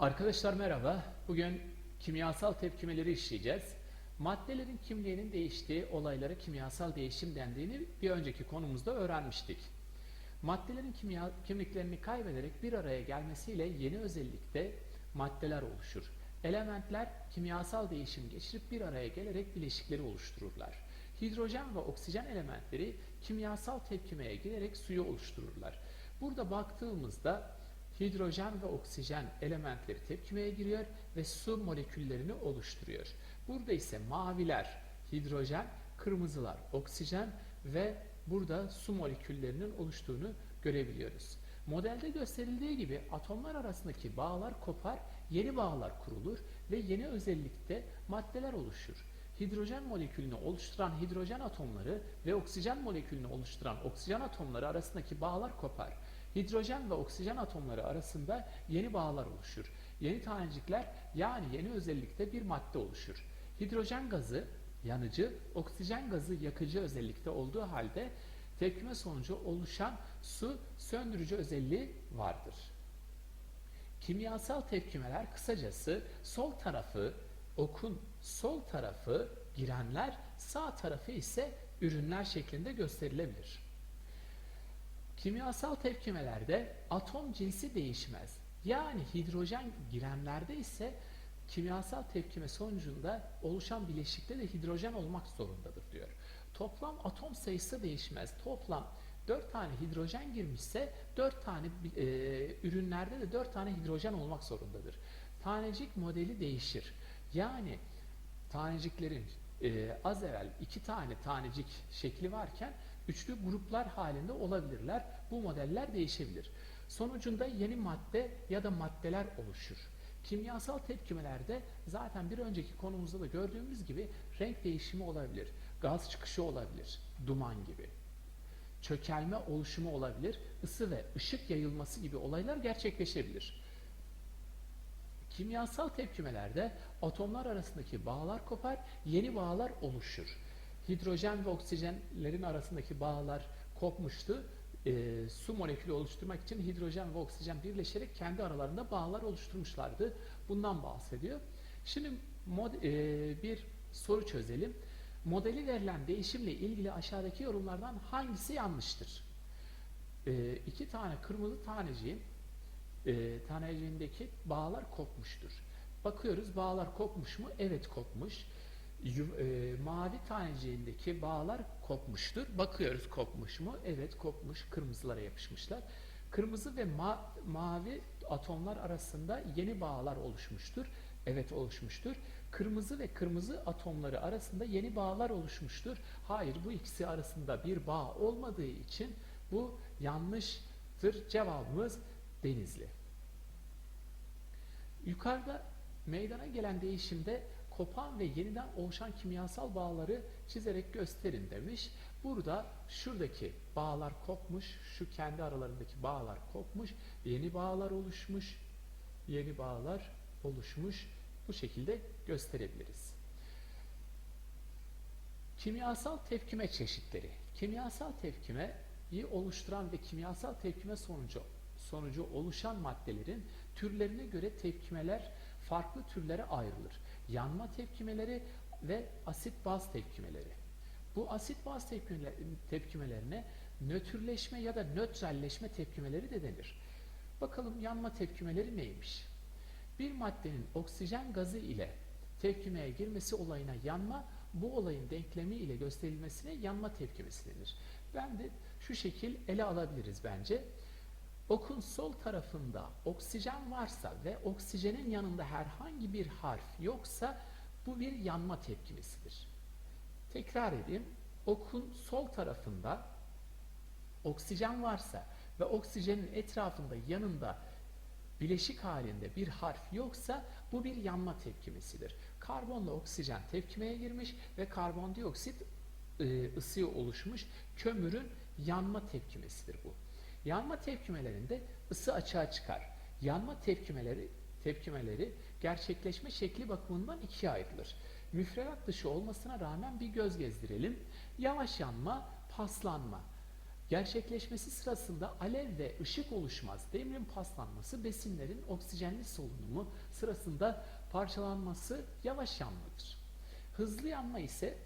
Arkadaşlar merhaba. Bugün kimyasal tepkimeleri işleyeceğiz. Maddelerin kimliğinin değiştiği olaylara kimyasal değişim dendiğini bir önceki konumuzda öğrenmiştik. Maddelerin kimya, kimliklerini kaybederek bir araya gelmesiyle yeni özellikte maddeler oluşur. Elementler kimyasal değişim geçirip bir araya gelerek bileşikleri oluştururlar. Hidrojen ve oksijen elementleri kimyasal tepkimeye girerek suyu oluştururlar. Burada baktığımızda hidrojen ve oksijen elementleri tepkimeye giriyor ve su moleküllerini oluşturuyor. Burada ise maviler hidrojen, kırmızılar oksijen ve burada su moleküllerinin oluştuğunu görebiliyoruz. Modelde gösterildiği gibi atomlar arasındaki bağlar kopar, yeni bağlar kurulur ve yeni özellikte maddeler oluşur. Hidrojen molekülünü oluşturan hidrojen atomları ve oksijen molekülünü oluşturan oksijen atomları arasındaki bağlar kopar. Hidrojen ve oksijen atomları arasında yeni bağlar oluşur. Yeni tanecikler yani yeni özellikte bir madde oluşur. Hidrojen gazı yanıcı, oksijen gazı yakıcı özellikte olduğu halde tepkime sonucu oluşan su söndürücü özelliği vardır. Kimyasal tepkimeler kısacası sol tarafı okun sol tarafı girenler, sağ tarafı ise ürünler şeklinde gösterilebilir. Kimyasal tepkimelerde atom cinsi değişmez. Yani hidrojen girenlerde ise kimyasal tepkime sonucunda oluşan bileşikte de hidrojen olmak zorundadır diyor. Toplam atom sayısı değişmez. Toplam 4 tane hidrojen girmişse 4 tane e, ürünlerde de 4 tane hidrojen olmak zorundadır. Tanecik modeli değişir. Yani taneciklerin e, az evvel iki tane tanecik şekli varken üçlü gruplar halinde olabilirler. Bu modeller değişebilir. Sonucunda yeni madde ya da maddeler oluşur. Kimyasal tepkimelerde zaten bir önceki konumuzda da gördüğümüz gibi renk değişimi olabilir. Gaz çıkışı olabilir. Duman gibi. Çökelme oluşumu olabilir. ısı ve ışık yayılması gibi olaylar gerçekleşebilir. Kimyasal tepkimelerde atomlar arasındaki bağlar kopar, yeni bağlar oluşur. Hidrojen ve oksijenlerin arasındaki bağlar kopmuştu. E, su molekülü oluşturmak için hidrojen ve oksijen birleşerek kendi aralarında bağlar oluşturmuşlardı. Bundan bahsediyor. Şimdi mod, e, bir soru çözelim. Modeli verilen değişimle ilgili aşağıdaki yorumlardan hangisi yanlıştır? E, iki tane kırmızı taneciğin e, taneciğindeki bağlar kopmuştur. Bakıyoruz bağlar kopmuş mu? Evet kopmuş. E, mavi taneciğindeki bağlar kopmuştur. Bakıyoruz kopmuş mu? Evet kopmuş. Kırmızılara yapışmışlar. Kırmızı ve ma mavi atomlar arasında yeni bağlar oluşmuştur. Evet oluşmuştur. Kırmızı ve kırmızı atomları arasında yeni bağlar oluşmuştur. Hayır bu ikisi arasında bir bağ olmadığı için bu yanlıştır. Cevabımız Denizli. Yukarıda meydana gelen değişimde kopan ve yeniden oluşan kimyasal bağları çizerek gösterin demiş. Burada şuradaki bağlar kopmuş, şu kendi aralarındaki bağlar kopmuş, yeni bağlar oluşmuş, yeni bağlar oluşmuş. Bu şekilde gösterebiliriz. Kimyasal tepkime çeşitleri. Kimyasal tepkimeyi oluşturan ve kimyasal tepkime sonucu sonucu oluşan maddelerin türlerine göre tepkimeler farklı türlere ayrılır. Yanma tepkimeleri ve asit baz tepkimeleri. Bu asit baz tepkimelerine nötrleşme ya da nötralleşme tepkimeleri de denir. Bakalım yanma tepkimeleri neymiş? Bir maddenin oksijen gazı ile tepkimeye girmesi olayına yanma, bu olayın denklemi ile gösterilmesine yanma tepkimesi denir. Ben de şu şekil ele alabiliriz bence. Okun sol tarafında oksijen varsa ve oksijenin yanında herhangi bir harf yoksa bu bir yanma tepkimesidir. Tekrar edeyim. Okun sol tarafında oksijen varsa ve oksijenin etrafında yanında bileşik halinde bir harf yoksa bu bir yanma tepkimesidir. Karbonla oksijen tepkimeye girmiş ve karbondioksit ısıya oluşmuş kömürün yanma tepkimesidir bu. Yanma tepkimelerinde ısı açığa çıkar. Yanma tepkimeleri tepkimeleri gerçekleşme şekli bakımından ikiye ayrılır. Müfredat dışı olmasına rağmen bir göz gezdirelim. Yavaş yanma, paslanma. Gerçekleşmesi sırasında alev ve ışık oluşmaz. Demirin paslanması besinlerin oksijenli solunumu sırasında parçalanması yavaş yanmadır. Hızlı yanma ise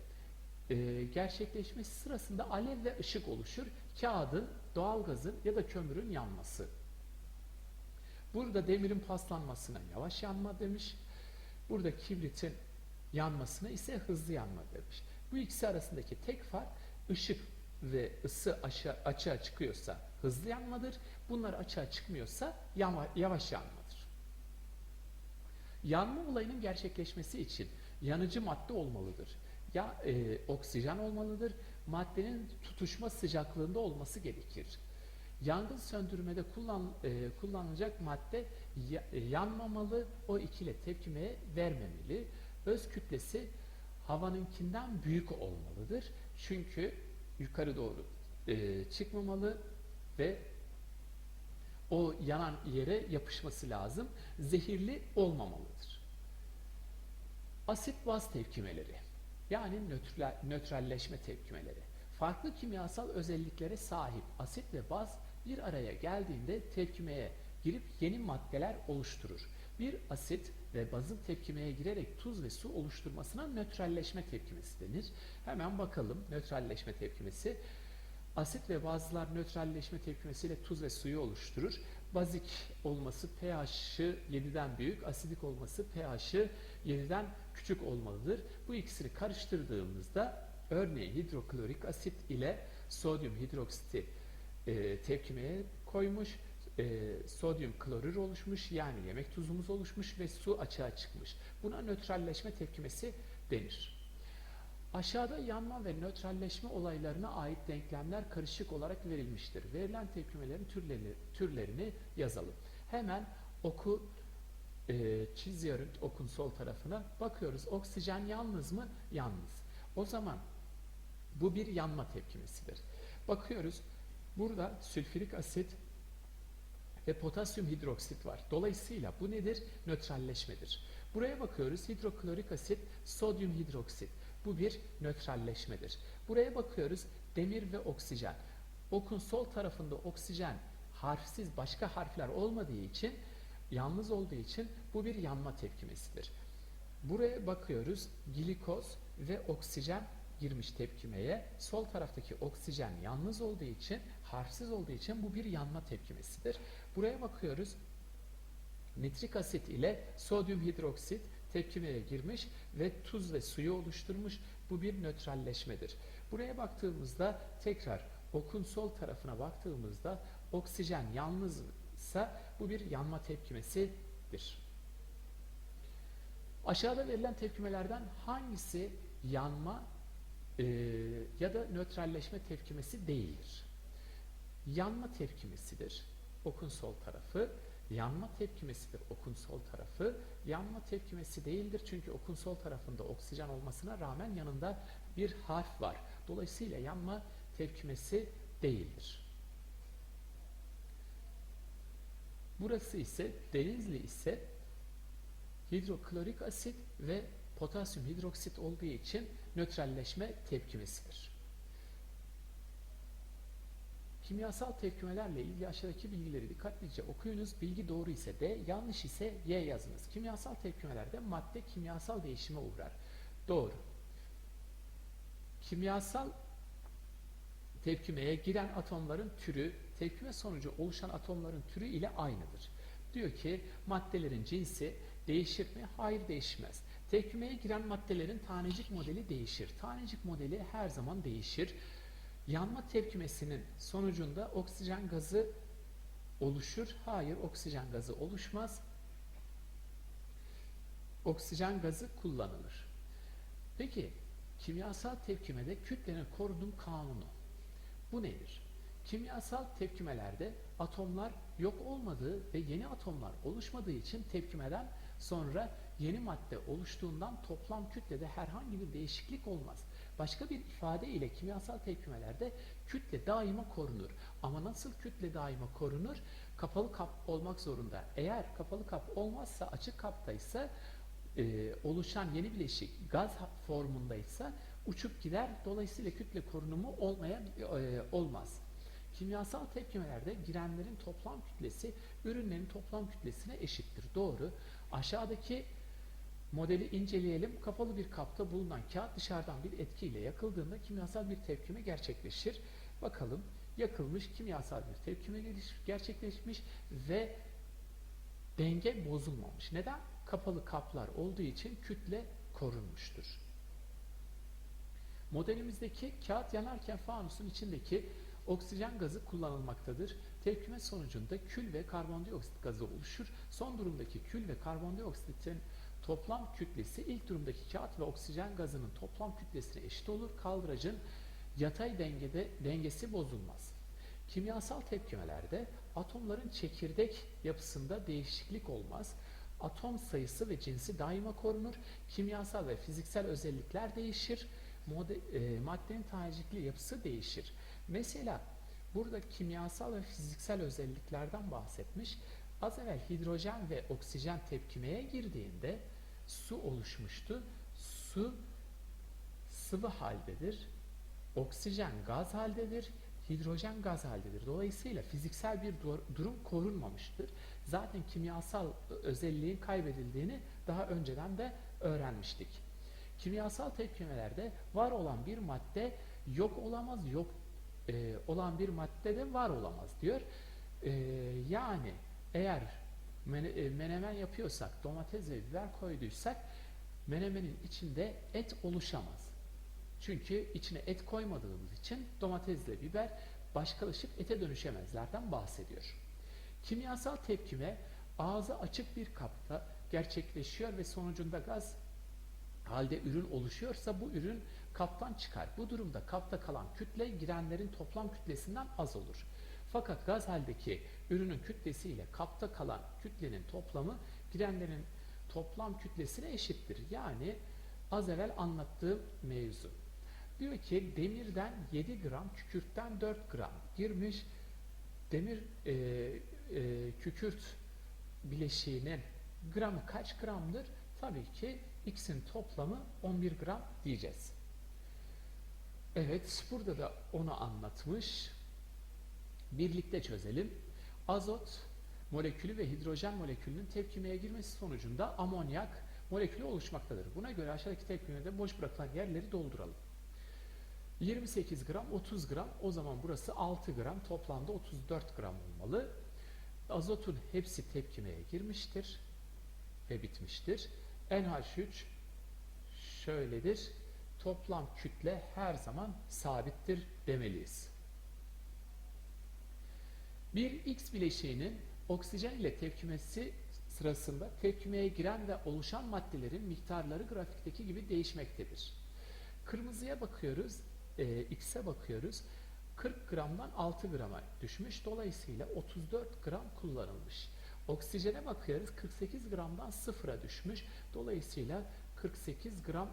e, gerçekleşmesi sırasında alev ve ışık oluşur. Kağıdın, doğalgazın ya da kömürün yanması. Burada demirin paslanmasına yavaş yanma demiş. Burada kibritin yanmasına ise hızlı yanma demiş. Bu ikisi arasındaki tek fark ışık ve ısı aşağı, açığa çıkıyorsa hızlı yanmadır. Bunlar açığa çıkmıyorsa yama, yavaş yanmadır. Yanma olayının gerçekleşmesi için yanıcı madde olmalıdır. Ya e, oksijen olmalıdır. Maddenin tutuşma sıcaklığında olması gerekir. Yangın söndürmede kullan, e, kullanılacak madde e, yanmamalı, o ikile tepkimeye vermemeli. Öz kütlesi havanınkinden büyük olmalıdır. Çünkü yukarı doğru e, çıkmamalı ve o yanan yere yapışması lazım. Zehirli olmamalıdır. Asit baz tepkimeleri yani nötralleşme tepkimeleri. Farklı kimyasal özelliklere sahip asit ve baz bir araya geldiğinde tepkimeye girip yeni maddeler oluşturur. Bir asit ve bazın tepkimeye girerek tuz ve su oluşturmasına nötralleşme tepkimesi denir. Hemen bakalım nötralleşme tepkimesi. Asit ve bazlar nötralleşme tepkimesiyle tuz ve suyu oluşturur. Bazik olması pH'ı 7'den büyük, asidik olması pH'ı 7'den küçük olmalıdır. Bu ikisini karıştırdığımızda örneğin hidroklorik asit ile sodyum hidroksiti e, tepkimeye koymuş, e, sodyum klorür oluşmuş yani yemek tuzumuz oluşmuş ve su açığa çıkmış. Buna nötralleşme tepkimesi denir. Aşağıda yanma ve nötralleşme olaylarına ait denklemler karışık olarak verilmiştir. Verilen tepkimelerin türlerini, türlerini yazalım. Hemen oku e, çiziyorum okun sol tarafına. Bakıyoruz oksijen yalnız mı? Yalnız. O zaman bu bir yanma tepkimesidir. Bakıyoruz burada sülfürik asit ve potasyum hidroksit var. Dolayısıyla bu nedir? Nötralleşmedir. Buraya bakıyoruz hidroklorik asit, sodyum hidroksit. Bu bir nötralleşmedir. Buraya bakıyoruz demir ve oksijen. Okun sol tarafında oksijen harfsiz başka harfler olmadığı için yalnız olduğu için bu bir yanma tepkimesidir. Buraya bakıyoruz glikoz ve oksijen girmiş tepkimeye. Sol taraftaki oksijen yalnız olduğu için, harfsiz olduğu için bu bir yanma tepkimesidir. Buraya bakıyoruz. Nitrik asit ile sodyum hidroksit tepkimeye girmiş ve tuz ve suyu oluşturmuş. Bu bir nötralleşmedir. Buraya baktığımızda tekrar okun sol tarafına baktığımızda oksijen yalnızsa bu bir yanma tepkimesidir. Aşağıda verilen tepkimelerden hangisi yanma e, ya da nötralleşme tepkimesi değildir? Yanma tepkimesidir. Okun sol tarafı. Yanma tepkimesidir okun sol tarafı. Yanma tepkimesi değildir çünkü okun sol tarafında oksijen olmasına rağmen yanında bir harf var. Dolayısıyla yanma tepkimesi değildir. Burası ise Denizli ise hidroklorik asit ve potasyum hidroksit olduğu için nötralleşme tepkimesidir. Kimyasal tepkimelerle ilgili aşağıdaki bilgileri dikkatlice okuyunuz. Bilgi doğru ise D, yanlış ise Y yazınız. Kimyasal tepkimelerde madde kimyasal değişime uğrar. Doğru. Kimyasal tepkimeye giren atomların türü, tepkime sonucu oluşan atomların türü ile aynıdır. Diyor ki maddelerin cinsi değişir mi? Hayır değişmez. Tepkimeye giren maddelerin tanecik modeli değişir. Tanecik modeli her zaman değişir. Yanma tepkimesinin sonucunda oksijen gazı oluşur. Hayır, oksijen gazı oluşmaz. Oksijen gazı kullanılır. Peki, kimyasal tepkimede kütlenin korunum kanunu. Bu nedir? Kimyasal tepkimelerde atomlar yok olmadığı ve yeni atomlar oluşmadığı için tepkimeden sonra yeni madde oluştuğundan toplam kütlede herhangi bir değişiklik olmaz. Başka bir ifade ile kimyasal tepkimelerde kütle daima korunur. Ama nasıl kütle daima korunur? Kapalı kap olmak zorunda. Eğer kapalı kap olmazsa açık kaptaysa e, oluşan yeni bileşik gaz formundaysa uçup gider. Dolayısıyla kütle korunumu olmaya e, olmaz. Kimyasal tepkimelerde girenlerin toplam kütlesi ürünlerin toplam kütlesine eşittir. Doğru. Aşağıdaki modeli inceleyelim. Kapalı bir kapta bulunan kağıt dışarıdan bir etkiyle yakıldığında kimyasal bir tepkime gerçekleşir. Bakalım yakılmış kimyasal bir tepkime gerçekleşmiş ve denge bozulmamış. Neden? Kapalı kaplar olduğu için kütle korunmuştur. Modelimizdeki kağıt yanarken fanusun içindeki oksijen gazı kullanılmaktadır. Tepkime sonucunda kül ve karbondioksit gazı oluşur. Son durumdaki kül ve karbondioksitin toplam kütlesi ilk durumdaki kağıt ve oksijen gazının toplam kütlesine eşit olur. Kaldıracın yatay dengede dengesi bozulmaz. Kimyasal tepkimelerde atomların çekirdek yapısında değişiklik olmaz. Atom sayısı ve cinsi daima korunur. Kimyasal ve fiziksel özellikler değişir. Mode, e, maddenin tanecikli yapısı değişir. Mesela burada kimyasal ve fiziksel özelliklerden bahsetmiş. Az evvel hidrojen ve oksijen tepkimeye girdiğinde su oluşmuştu. Su sıvı haldedir. Oksijen gaz haldedir. Hidrojen gaz haldedir. Dolayısıyla fiziksel bir dur- durum korunmamıştır. Zaten kimyasal özelliğin kaybedildiğini daha önceden de öğrenmiştik. Kimyasal tepkimelerde var olan bir madde yok olamaz, yok e, olan bir madde de var olamaz diyor. E, yani eğer mene- e, menemen yapıyorsak, domates ve biber koyduysak menemenin içinde et oluşamaz. Çünkü içine et koymadığımız için domatesle biber başkalaşıp ete dönüşemezlerden bahsediyor. Kimyasal tepkime ağzı açık bir kapta gerçekleşiyor ve sonucunda gaz halde ürün oluşuyorsa bu ürün kaptan çıkar. Bu durumda kapta kalan kütle girenlerin toplam kütlesinden az olur. Fakat gaz haldeki ürünün kütlesi ile kapta kalan kütlenin toplamı girenlerin toplam kütlesine eşittir. Yani az evvel anlattığım mevzu. Diyor ki demirden 7 gram, kükürtten 4 gram girmiş. Demir e, e, kükürt bileşiğinin gramı kaç gramdır? Tabii ki x'in toplamı 11 gram diyeceğiz. Evet, burada da onu anlatmış. Birlikte çözelim. Azot molekülü ve hidrojen molekülünün tepkimeye girmesi sonucunda amonyak molekülü oluşmaktadır. Buna göre aşağıdaki tepkimede boş bırakılan yerleri dolduralım. 28 gram, 30 gram. O zaman burası 6 gram. Toplamda 34 gram olmalı. Azotun hepsi tepkimeye girmiştir ve bitmiştir. NH3 şöyledir. Toplam kütle her zaman sabittir demeliyiz. Bir X bileşiğinin oksijen ile tepkimesi sırasında tepkimeye giren ve oluşan maddelerin miktarları grafikteki gibi değişmektedir. Kırmızıya bakıyoruz, e, X'e bakıyoruz. 40 gramdan 6 grama düşmüş. Dolayısıyla 34 gram kullanılmış. Oksijene bakıyoruz. 48 gramdan 0'a düşmüş. Dolayısıyla 48 gram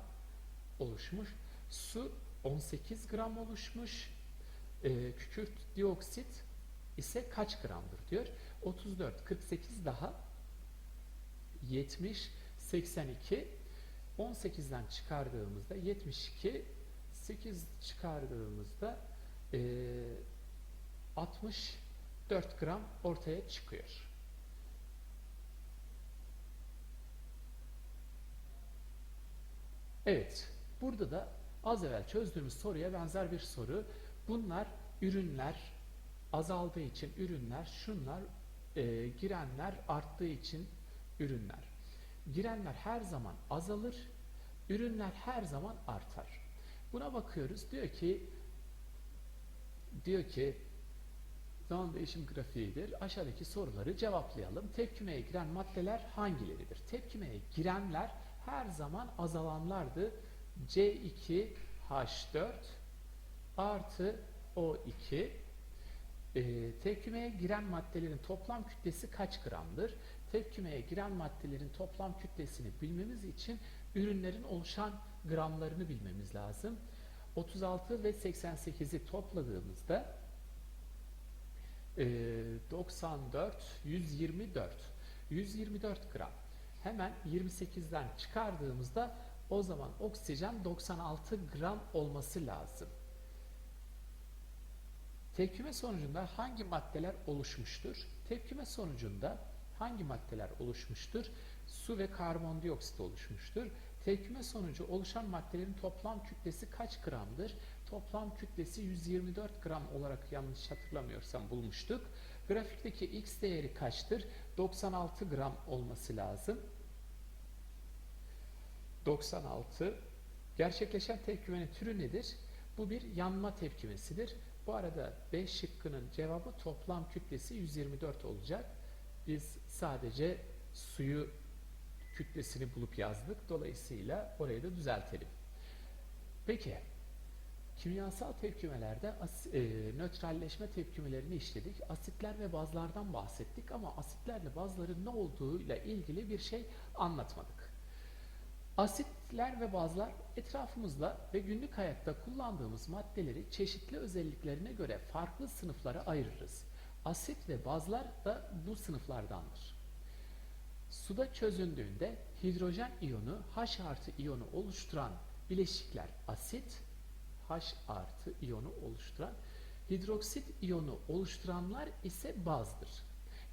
oluşmuş. Su 18 gram oluşmuş. E, kükürt dioksit ise kaç gramdır diyor. 34, 48 daha 70, 82 18'den çıkardığımızda 72 8 çıkardığımızda e, 64 gram ortaya çıkıyor. Evet, burada da az evvel çözdüğümüz soruya benzer bir soru. Bunlar ürünler azaldığı için ürünler, şunlar e, girenler arttığı için ürünler. Girenler her zaman azalır, ürünler her zaman artar. Buna bakıyoruz. Diyor ki diyor ki zaman değişim grafiğidir. Aşağıdaki soruları cevaplayalım. Tepkimeye giren maddeler hangileridir? Tepkimeye girenler her zaman azalanlardı. C2H4 artı O2 e, tepkimeye giren maddelerin toplam kütlesi kaç gramdır? Tepkimeye giren maddelerin toplam kütlesini bilmemiz için ürünlerin oluşan gramlarını bilmemiz lazım. 36 ve 88'i topladığımızda e, 94, 124. 124 gram. Hemen 28'den çıkardığımızda o zaman oksijen 96 gram olması lazım. Tepkime sonucunda hangi maddeler oluşmuştur? Tepkime sonucunda hangi maddeler oluşmuştur? Su ve karbondioksit oluşmuştur. Tepkime sonucu oluşan maddelerin toplam kütlesi kaç gramdır? Toplam kütlesi 124 gram olarak yanlış hatırlamıyorsam bulmuştuk. Grafikteki x değeri kaçtır? 96 gram olması lazım. 96. Gerçekleşen tepkimenin türü nedir? Bu bir yanma tepkimesidir. Bu arada B şıkkının cevabı toplam kütlesi 124 olacak. Biz sadece suyu kütlesini bulup yazdık. Dolayısıyla orayı da düzeltelim. Peki, kimyasal tepkimelerde e, nötralleşme tepkimelerini işledik. Asitler ve bazlardan bahsettik ama asitlerle bazların ne olduğuyla ilgili bir şey anlatmadık. Asitler ve bazlar etrafımızda ve günlük hayatta kullandığımız maddeleri çeşitli özelliklerine göre farklı sınıflara ayırırız. Asit ve bazlar da bu sınıflardandır. Suda çözündüğünde hidrojen iyonu H artı iyonu oluşturan bileşikler asit, H artı iyonu oluşturan, hidroksit iyonu oluşturanlar ise bazdır.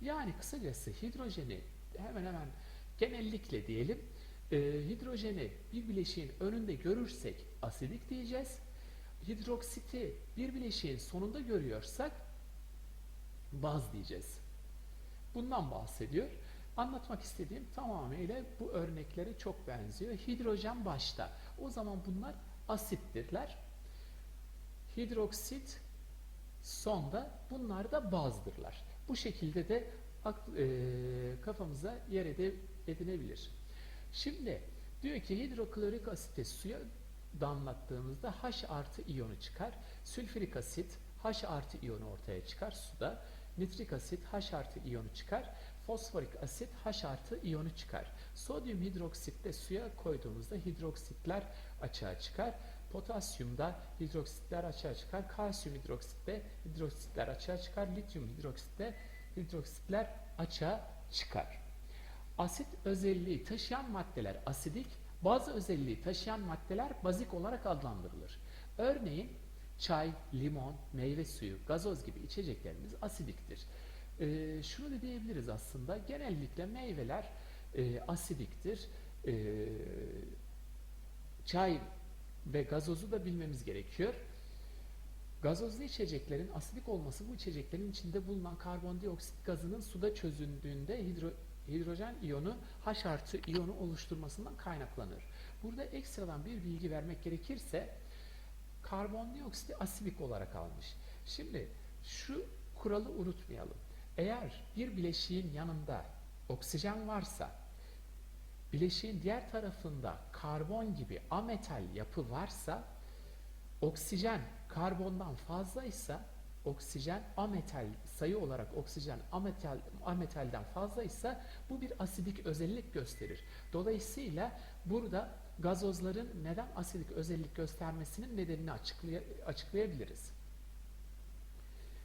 Yani kısacası hidrojeni hemen hemen genellikle diyelim, e, hidrojeni bir bileşiğin önünde görürsek asidik diyeceğiz. Hidroksiti bir bileşiğin sonunda görüyorsak baz diyeceğiz. Bundan bahsediyor. Anlatmak istediğim tamamıyla bu örneklere çok benziyor. Hidrojen başta. O zaman bunlar asittirler. Hidroksit sonda bunlar da bazdırlar. Bu şekilde de e, kafamıza yer edinebilir. Şimdi diyor ki hidroklorik asite suya damlattığımızda H artı iyonu çıkar. Sülfürik asit H artı iyonu ortaya çıkar suda. Nitrik asit H artı iyonu çıkar. Fosforik asit H artı iyonu çıkar. Sodyum hidroksit de suya koyduğumuzda hidroksitler açığa çıkar. Potasyumda hidroksitler açığa çıkar. Kalsiyum hidroksitte hidroksitler açığa çıkar. Lityum hidroksitte hidroksitler açığa çıkar. Asit özelliği taşıyan maddeler asidik, bazı özelliği taşıyan maddeler bazik olarak adlandırılır. Örneğin çay, limon, meyve suyu, gazoz gibi içeceklerimiz asidiktir. Ee, şunu da diyebiliriz aslında, genellikle meyveler e, asidiktir. Ee, çay ve gazozu da bilmemiz gerekiyor. Gazozlu içeceklerin asidik olması bu içeceklerin içinde bulunan karbondioksit gazının suda çözündüğünde hidro, hidrojen iyonu H artı iyonu oluşturmasından kaynaklanır. Burada ekstradan bir bilgi vermek gerekirse karbondioksiti asidik olarak almış. Şimdi şu kuralı unutmayalım. Eğer bir bileşiğin yanında oksijen varsa bileşiğin diğer tarafında karbon gibi ametal yapı varsa oksijen karbondan fazlaysa oksijen ametal sayı olarak oksijen ametal ametalden fazlaysa bu bir asidik özellik gösterir. Dolayısıyla burada gazozların neden asidik özellik göstermesinin nedenini açıklay açıklayabiliriz.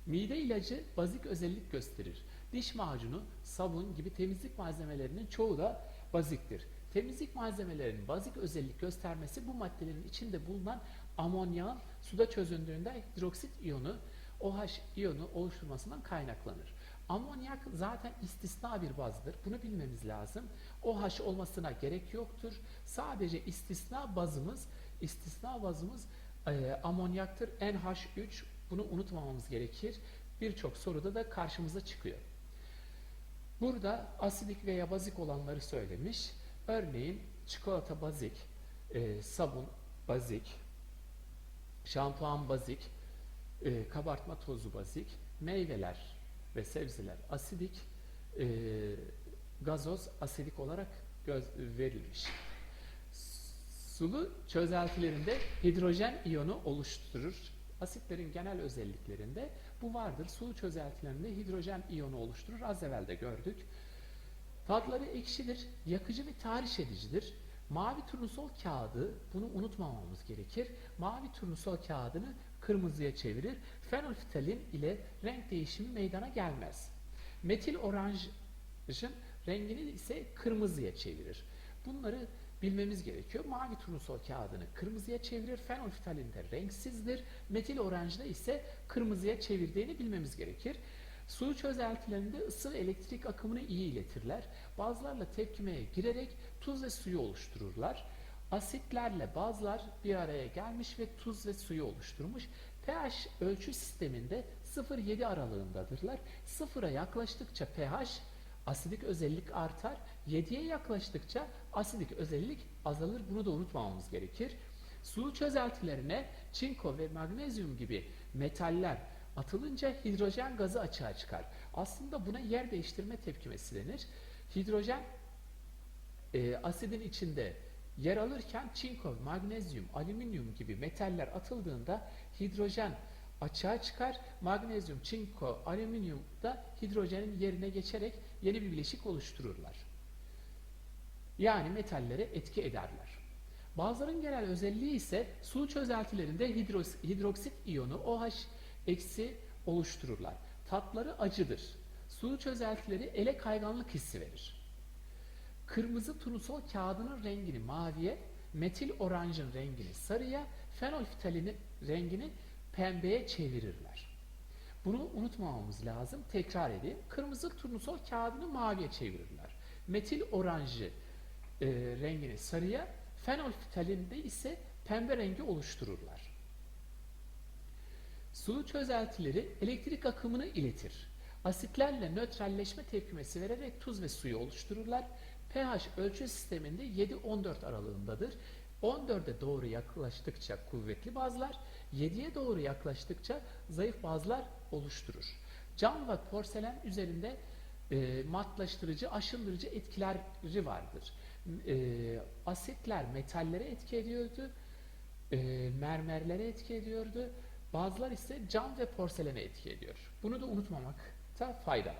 Mide ilacı bazik özellik gösterir. Diş macunu, sabun gibi temizlik malzemelerinin çoğu da baziktir. Temizlik malzemelerinin bazik özellik göstermesi bu maddelerin içinde bulunan amonyağın suda çözündüğünde hidroksit iyonu OH iyonu oluşturmasından kaynaklanır. Amonyak zaten istisna bir bazdır. Bunu bilmemiz lazım. OH olmasına gerek yoktur. Sadece istisna bazımız istisna bazımız e, amonyaktır. NH3 bunu unutmamamız gerekir. Birçok soruda da karşımıza çıkıyor. Burada asidik veya bazik olanları söylemiş. Örneğin çikolata bazik, e, sabun bazik, şampuan bazik, e, kabartma tozu bazik, meyveler ve sebzeler asidik, e, gazoz asidik olarak göz, verilmiş. Sulu çözeltilerinde hidrojen iyonu oluşturur. Asitlerin genel özelliklerinde bu vardır. Sulu çözeltilerinde hidrojen iyonu oluşturur. Az evvel de gördük. Tadları ekşidir, yakıcı ve tahriş edicidir. Mavi turnusol kağıdı, bunu unutmamamız gerekir. Mavi turnusol kağıdını kırmızıya çevirir. Fenolfitalin ile renk değişimi meydana gelmez. Metil oranjın rengini ise kırmızıya çevirir. Bunları bilmemiz gerekiyor. Mavi turnusol kağıdını kırmızıya çevirir. Fenolfitalinde renksizdir. Metil oranjda ise kırmızıya çevirdiğini bilmemiz gerekir. Su çözeltilerinde ısı ve elektrik akımını iyi iletirler. Bazılarla tepkimeye girerek tuz ve suyu oluştururlar. Asitlerle bazılar bir araya gelmiş ve tuz ve suyu oluşturmuş. pH ölçü sisteminde 0-7 aralığındadırlar. Sıfıra yaklaştıkça pH asidik özellik artar. 7'ye yaklaştıkça asidik özellik azalır. Bunu da unutmamamız gerekir. Su çözeltilerine çinko ve magnezyum gibi metaller atılınca hidrojen gazı açığa çıkar. Aslında buna yer değiştirme tepkimesi denir. Hidrojen e, asidin içinde yer alırken çinko, magnezyum, alüminyum gibi metaller atıldığında hidrojen açığa çıkar. Magnezyum, çinko, alüminyum da hidrojenin yerine geçerek yeni bir bileşik oluştururlar. Yani metallere etki ederler. Bazıların genel özelliği ise su çözeltilerinde hidros- hidroksit iyonu OH eksi oluştururlar. Tatları acıdır. Su çözeltileri ele kayganlık hissi verir. Kırmızı turnusol kağıdının rengini maviye, metil oranjın rengini sarıya, fenolfitalinin rengini pembeye çevirirler. Bunu unutmamamız lazım. Tekrar edeyim. Kırmızı turnusol kağıdını maviye çevirirler. Metil oranjı e, rengini sarıya, fenolfitalinde ise pembe rengi oluştururlar. Sulu çözeltileri elektrik akımını iletir. Asitlerle nötralleşme tepkimesi vererek tuz ve suyu oluştururlar. pH ölçü sisteminde 7-14 aralığındadır. 14'e doğru yaklaştıkça kuvvetli bazlar, 7'ye doğru yaklaştıkça zayıf bazlar oluşturur. Cam ve porselen üzerinde e, matlaştırıcı, aşındırıcı etkileri vardır. E, asitler metallere etki ediyordu, e, mermerlere etki ediyordu. Bazılar ise cam ve porselene etki ediyor. Bunu da unutmamakta fayda.